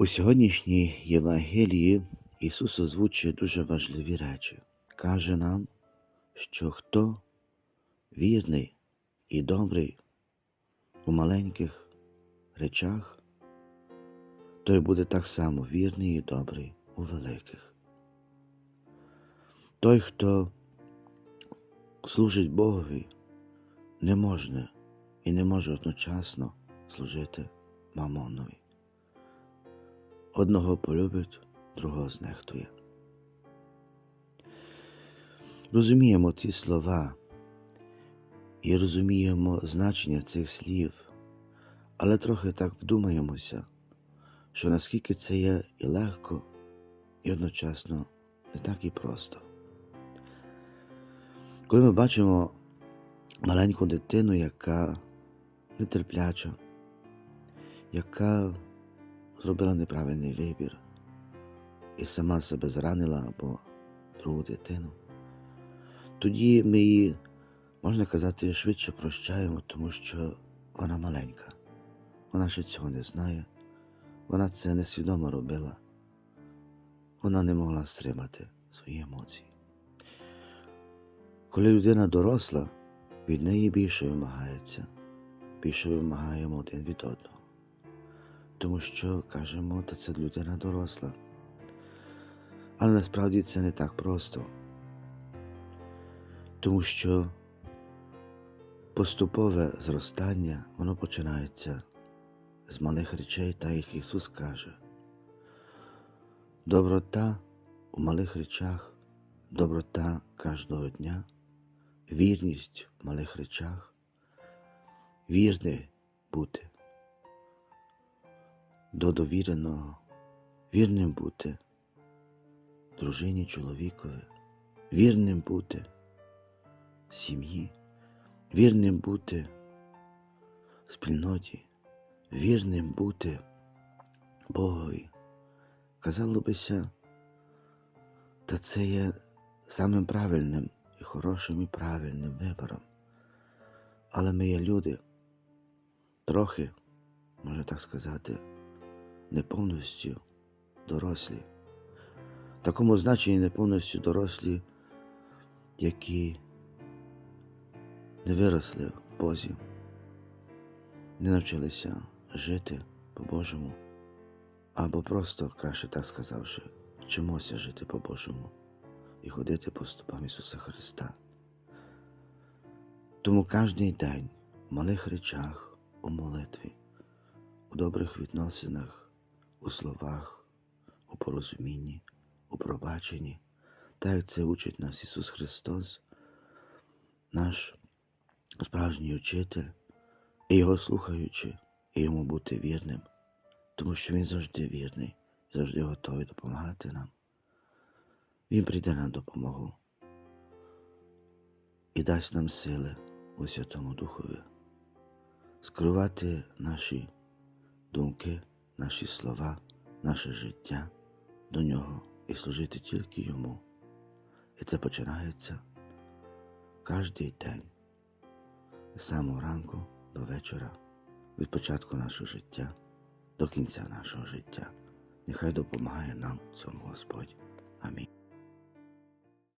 У сьогоднішній Євангелії Ісус озвучує дуже важливі речі. Каже нам, що хто вірний і добрий у маленьких речах, той буде так само вірний і добрий у великих. Той, хто служить Богові, не може і не може одночасно служити мамонові. Одного полюбить, другого знехтує. Розуміємо ці слова і розуміємо значення цих слів, але трохи так вдумаємося, що наскільки це є і легко, і одночасно не так і просто. Коли ми бачимо маленьку дитину, яка нетерпляча, яка зробила неправильний вибір і сама себе зранила або другу дитину, тоді ми її, можна казати, швидше прощаємо, тому що вона маленька. Вона ще цього не знає, вона це несвідомо робила. Вона не могла стримати свої емоції. Коли людина доросла, від неї більше вимагається, більше вимагаємо один від одного. Тому що кажемо, та це людина доросла. Але насправді це не так просто. Тому що поступове зростання, воно починається з малих речей, так як Ісус каже. Доброта у малих речах, доброта кожного дня, вірність в малих речах, вірний бути до довіреного, вірним бути дружині чоловікові, вірним бути сім'ї, вірним бути спільноті, вірним бути Богові. Казало бися, та це є самим правильним і хорошим і правильним вибором. Але ми є люди, трохи, можна так сказати, не повністю дорослі. В такому значенні не повністю дорослі, які не виросли в Бозі, не навчилися жити по-божому, або просто, краще так сказавши, вчимося жити по-божому і ходити по стопам Ісуса Христа. Тому кожний день в малих речах, у молитві, у добрих відносинах, у словах, у порозумінні, у пробаченні, так як це учить нас Ісус Христос, наш справжній учитель, і його слухаючи, і йому бути вірним, тому що Він завжди вірний, завжди готовий допомагати нам. Він прийде на допомогу і дасть нам сили у Святому Духові скривати наші думки, наші слова, наше життя до нього і служити тільки йому. І це починається кожний день, з самого ранку до вечора, від початку нашого життя до кінця нашого життя. Нехай допомагає нам в цьому Господь. Амінь.